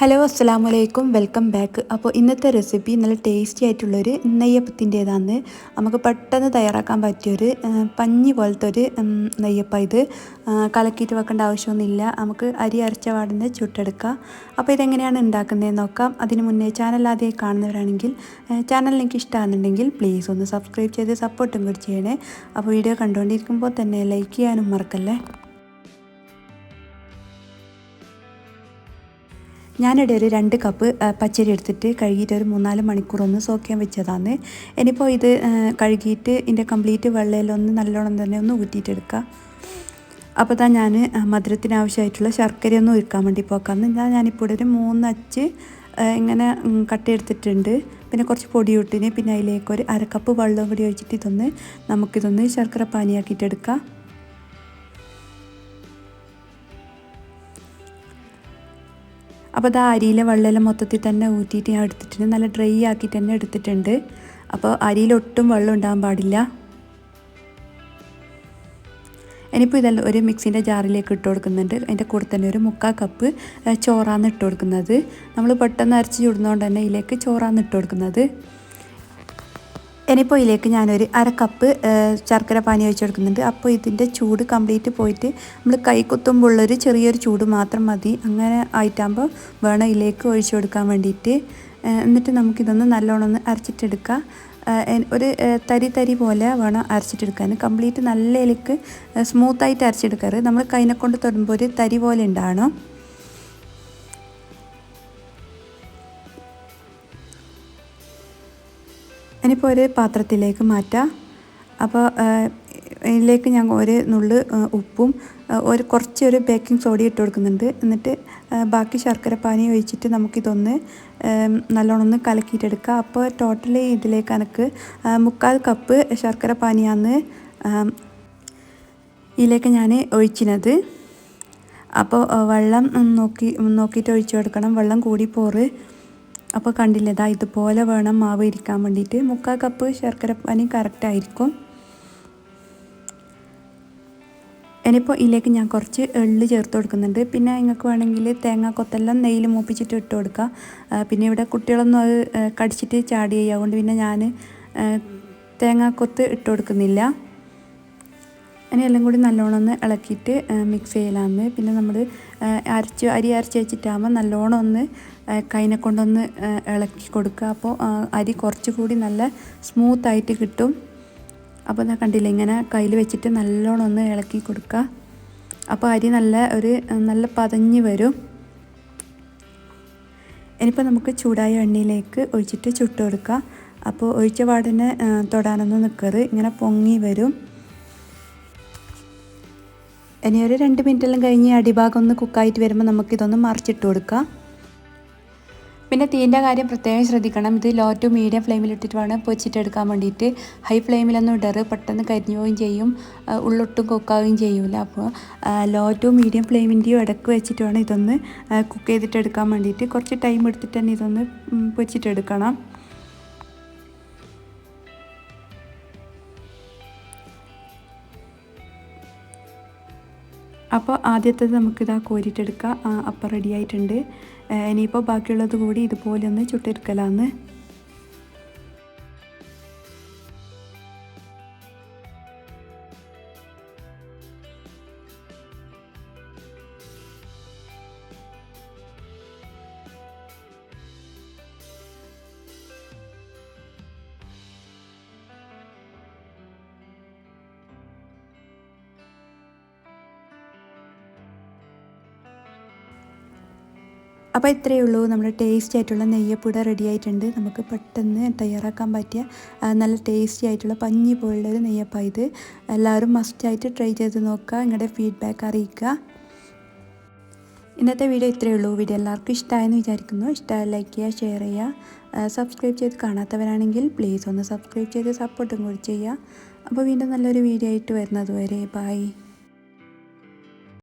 Hello അസ്സാം വലൈക്കും welcome back. അപ്പോൾ ഇന്നത്തെ റെസിപ്പി നല്ല ടേസ്റ്റി ആയിട്ടുള്ളൊരു നെയ്യപ്പത്തിന്റേതാണ്. നമുക്ക് പെട്ടെന്ന് തയ്യാറാക്കാൻ പറ്റിയൊരു പഞ്ഞി പോലത്തെ ഒരു നെയ്യപ്പം ഇത്. കലക്കിയിട്ട് വെക്കേണ്ട ആവശ്യമൊന്നുമില്ല. നമുക്ക് അരി അരച്ച പാടുന്ന ചുട്ടെടുക്കാം. അപ്പോൾ ഇതെങ്ങനെയാണ് ഉണ്ടാക്കുന്നതെന്ന് നോക്കാം. അതിന് മുന്നേ ചാനൽ ആദ്യമായി കാണുന്നവരാണെങ്കിൽ ചാനൽ നിങ്ങൾക്ക് ഇഷ്ടമാണെന്നുണ്ടെങ്കിൽ പ്ലീസ് ഒന്ന് സബ്സ്ക്രൈബ് ചെയ്ത് സപ്പോർട്ടും കൂടി ചെയ്യണേ. അപ്പോൾ വീഡിയോ കണ്ടുകൊണ്ടിരിക്കുമ്പോൾ തന്നെ ലൈക്ക് ചെയ്യാനും മറക്കല്ലേ? ഞാനിവിടെ ഒരു രണ്ട് കപ്പ് പച്ചരി എടുത്തിട്ട് കഴുകിയിട്ട് ഒരു മൂന്നാൽ മണിക്കൂറൊന്ന് സോക്ക് ചെയ്യാൻ വെച്ചതാണ്. ഇനിയിപ്പോൾ ഇത് കഴുകിയിട്ട് ഇതിന്റെ കംപ്ലീറ്റ് വെള്ളയിലൊന്ന് നല്ലോണം തന്നെ ഒന്ന് ഊറ്റിയിട്ടെടുക്കുക അപ്പോൾ താ ഞാൻ മധുരത്തിന് ആവശ്യമായിട്ടുള്ള ശർക്കരയൊന്നും ഒരുക്കാൻ വേണ്ടി പോക്കാന്ന് ഞാൻ ഞാനിപ്പോൾ ഒരു മൂന്നച്ച് ഇങ്ങനെ കട്ടിയെടുത്തിട്ടുണ്ട്. പിന്നെ കുറച്ച് പൊടി ഇട്ടിന്. പിന്നെ അതിലേക്ക് ഒരു അരക്കപ്പ് വെള്ളവും കൂടി ഒഴിച്ചിട്ട് ഇതൊന്ന് നമുക്കിതൊന്ന് ശർക്കര പാനിയാക്കിയിട്ടെടുക്കാം. അപ്പോൾ അത് അരിയിലെ വെള്ളമെല്ലാം മൊത്തത്തിൽ തന്നെ ഊറ്റിയിട്ട് ഞാൻ എടുത്തിട്ടുണ്ട്. നല്ല ഡ്രൈ ആക്കിയിട്ട് തന്നെ എടുത്തിട്ടുണ്ട്. അപ്പോൾ അരിയിലൊട്ടും വെള്ളം ഉണ്ടാകാൻ പാടില്ല. ഇനിയിപ്പോൾ ഇതെല്ലാം ഒരു മിക്സിന്റെ ജാറിലേക്ക് ഇട്ട് കൊടുക്കുന്നുണ്ട്. അതിന്റെ കൂടെ തന്നെ ഒരു മുക്കാൽ കപ്പ് ചോറാന്ന് ഇട്ട് കൊടുക്കുന്നത്. നമ്മൾ പെട്ടെന്ന് അരച്ച് ചുടുന്നതുകൊണ്ട് തന്നെ ഇതിലേക്ക് ചോറാന്ന് ഇട്ട് കൊടുക്കുന്നത്. ഇനിയിപ്പോൾ ഇതിലേക്ക് ഞാനൊരു അര കപ്പ് ശർക്കര പാനി ഒഴിച്ച് കൊടുക്കുന്നുണ്ട്. അപ്പോൾ ഇതിന്റെ ചൂട് കംപ്ലീറ്റ് പോയിട്ട് നമ്മൾ കൈ കുത്തുമ്പോഴുള്ളൊരു ചെറിയൊരു ചൂട് മാത്രം മതി. അങ്ങനെ ആയിട്ടാകുമ്പോൾ വേണം ഇതിലേക്ക് ഒഴിച്ചു കൊടുക്കാൻ വേണ്ടിയിട്ട്. എന്നിട്ട് നമുക്കിതൊന്ന് നല്ലോണം ഒന്ന് അരച്ചിട്ടെടുക്കാം. ഒരു തരി തരി പോലെ വേണം അരച്ചിട്ടെടുക്കാൻ. കംപ്ലീറ്റ് നല്ല ഇലക്ക് സ്മൂത്തായിട്ട് അരച്ചെടുക്കാറ്. നമ്മൾ കൈനെ കൊണ്ട് തൊടുമ്പോൾ ഒരു തരി പോലെ ഉണ്ടാകണം ഇനിയിപ്പോൾ ഒരു പാത്രത്തിലേക്ക് മാറ്റാം. അപ്പോൾ ഇതിലേക്ക് ഞാൻ ഒരു നുള്ള് ഉപ്പും ഒരു കുറച്ച് ഒരു ബേക്കിംഗ് സോഡ ഇട്ട് കൊടുക്കുന്നുണ്ട്. എന്നിട്ട് ബാക്കി ശർക്കര പാനി ഒഴിച്ചിട്ട് നമുക്കിതൊന്ന് നല്ലോണം ഒന്ന് കലക്കിയിട്ടെടുക്കുക അപ്പോൾ ടോട്ടലി ഇതിലേക്ക് എനിക്ക് മുക്കാൽ കപ്പ് ശർക്കര പാനിയാന്ന് ഇതിലേക്ക് ഞാൻ ഒഴിച്ചിനത്. അപ്പോൾ വെള്ളം നോക്കി നോക്കിയിട്ട് ഒഴിച്ചു കൊടുക്കണം. വെള്ളം കൂടി പോറ്. അപ്പോൾ കണ്ടില്ലേ ഇതാ ഇതുപോലെ വേണം മാവ് ഇരിക്കാൻ വേണ്ടിയിട്ട്. മുക്കാൽ കപ്പ് ശർക്കര പനി കറക്റ്റായിരിക്കും ഇനിയിപ്പോൾ ഇതിലേക്ക് ഞാൻ കുറച്ച് എള്ള് ചേർത്ത് കൊടുക്കുന്നുണ്ട്. പിന്നെ നിങ്ങൾക്ക് വേണമെങ്കിൽ തേങ്ങ കൊത്തെല്ലാം നെയ്യിൽ മൂപ്പിച്ചിട്ട് ഇട്ട് കൊടുക്കുക പിന്നെ ഇവിടെ കുട്ടികളൊന്നും അത് കടിച്ചിട്ട് ചാടി ചെയ്യുക അതുകൊണ്ട് പിന്നെ ഞാൻ തേങ്ങാക്കൊത്ത് ഇട്ട് കൊടുക്കുന്നില്ല. അതിന് എല്ലാം കൂടി നല്ലോണം ഒന്ന് ഇളക്കിയിട്ട് മിക്സ് ചെയ്യലാന്ന്. പിന്നെ നമ്മൾ അരച്ച് അരി അരച്ച് വെച്ചിട്ടാകുമ്പോൾ നല്ലോണം ഒന്ന് കൈനെ കൊണ്ടൊന്ന് ഇളക്കി കൊടുക്കുക. അപ്പോൾ അരി കുറച്ചുകൂടി നല്ല സ്മൂത്തായിട്ട് കിട്ടും. അപ്പോൾ ഞാൻ കണ്ടില്ല ഇങ്ങനെ കയ്യിൽ വെച്ചിട്ട് നല്ലോണം ഒന്ന് ഇളക്കി കൊടുക്കുക. അപ്പോൾ അരി നല്ല ഒരു നല്ല പതഞ്ഞ് വരും. ഇനിയിപ്പോൾ നമുക്ക് ചൂടായ എണ്ണയിലേക്ക് ഒഴിച്ചിട്ട് ചുട്ട് കൊടുക്കുക. അപ്പോൾ ഒഴിച്ച പാടിനെ തൊടാനൊന്നും നിൽക്കരുത് ഇങ്ങനെ പൊങ്ങി വരും. ഇനി ഒരു രണ്ട് മിനിറ്റെല്ലാം കഴിഞ്ഞ് അടിഭാഗം ഒന്ന് കുക്കായിട്ട് വരുമ്പോൾ നമുക്കിതൊന്ന് മറിച്ചിട്ട് കൊടുക്കാം. പിന്നെ തീന്റെ കാര്യം പ്രത്യേകം ശ്രദ്ധിക്കണം. ഇത് ലോ ടു മീഡിയം ഫ്ലെയിമിലിട്ടിട്ട് വേണം പൊച്ചിട്ടെടുക്കാൻ വേണ്ടിയിട്ട് ഹൈ ഫ്ലെയിമിലൊന്നും ഇടറ് പെട്ടെന്ന് കരിഞ്ഞു പോവുകയും ചെയ്യും ഉള്ളൊട്ടും കുക്കാവുകയും ചെയ്യൂല. അപ്പോൾ ലോ ടു മീഡിയം ഫ്ലെയിമിന്റെയും ഇടയ്ക്ക് വെച്ചിട്ട് വേണം ഇതൊന്ന് കുക്ക് ചെയ്തിട്ട് എടുക്കാൻ വേണ്ടിയിട്ട് കുറച്ച് ടൈം എടുത്തിട്ട് തന്നെ ഇതൊന്ന് പൊച്ചിട്ടെടുക്കണം അപ്പോൾ ആദ്യത്തേത് നമുക്കിതാ കോരിട്ടെടുക്കാം അപ്പം റെഡി ആയിട്ടുണ്ട് ഇനിയിപ്പോൾ ബാക്കിയുള്ളത് കൂടി ഇതുപോലെ ഒന്ന് ചുട്ടെടുക്കലാന്ന് അപ്പോൾ ഇത്രയേ ഉള്ളൂ. നമ്മുടെ ടേസ്റ്റി ആയിട്ടുള്ള നെയ്യപ്പുട റെഡി ആയിട്ടുണ്ട്. നമുക്ക് പെട്ടെന്ന് തയ്യാറാക്കാൻ പറ്റിയ നല്ല ടേസ്റ്റി ആയിട്ടുള്ള പഞ്ഞി പോലുള്ള ഒരു നെയ്യപ്പായത് എല്ലാവരും മസ്റ്റായിട്ട് ട്രൈ ചെയ്ത് നോക്കുക. നിങ്ങളുടെ ഫീഡ്ബാക്ക് അറിയിക്കുക. ഇന്നത്തെ വീഡിയോ ഇത്രയേ ഉള്ളൂ. വീഡിയോ എല്ലാവർക്കും ഇഷ്ടമായെന്ന് വിചാരിക്കുന്നു. ഇഷ്ടമായ ലൈക്ക് ചെയ്യുക ഷെയർ ചെയ്യുക. സബ്സ്ക്രൈബ് ചെയ്ത് കാണാത്തവരാണെങ്കിൽ പ്ലീസ് ഒന്ന് സബ്സ്ക്രൈബ് ചെയ്ത് സപ്പോർട്ടും കൂടി ചെയ്യുക. അപ്പോൾ വീണ്ടും നല്ലൊരു വീഡിയോ ആയിട്ട് വരുന്നത് വരെ. ബൈ